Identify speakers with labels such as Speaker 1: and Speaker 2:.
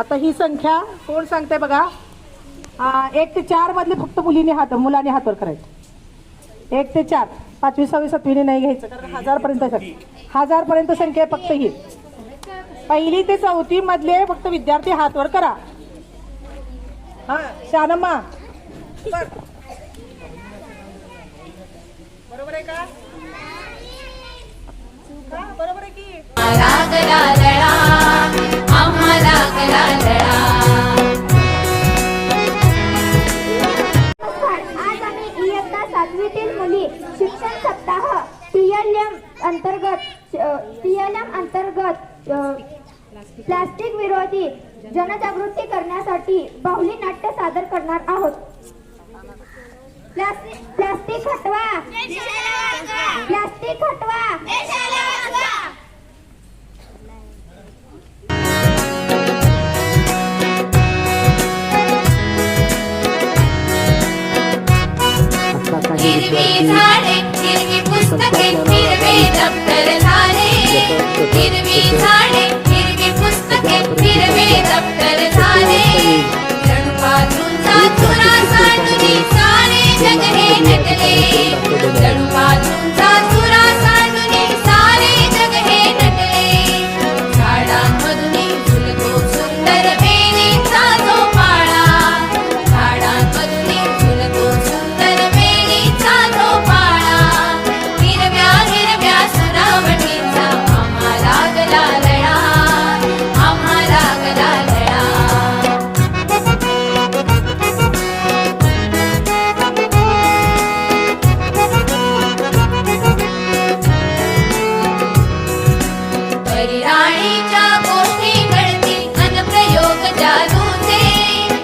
Speaker 1: आता ही संख्या कोण सांगते बघा. एक ते चार मधले फक्त मुलीने हात मुलाने हातवर करायचं. एक ते चार. पाचवी सहावी सातवीने नाही घ्यायचं कारण हजार पर्यंत हजार पर्यंत संख्या आहे फक्त ही. पहिली ते चौथी मधले फक्त विद्यार्थी हातवर करा. हा शानम्मा. बरोबर आहे का? बरोबर आहे की?
Speaker 2: अंतर्गत पीएलएम अंतर्गत प्लास्टिक विरोधी जनजागृती करण्यासाठी बाहुली नाट्य सादर करणार आहोत. प्लास्टिक प्लास्टिक हटवा. प्लास्टिक हटवा.
Speaker 3: हिरवी झाडे हिरवी पुस्तके दप्तर झाले हिरवी झाडे हिरवी पुस्तके हिरवे दप्तर झाले. जणुपातून चुरा साठवी सारे जग हे नटले जणुपातून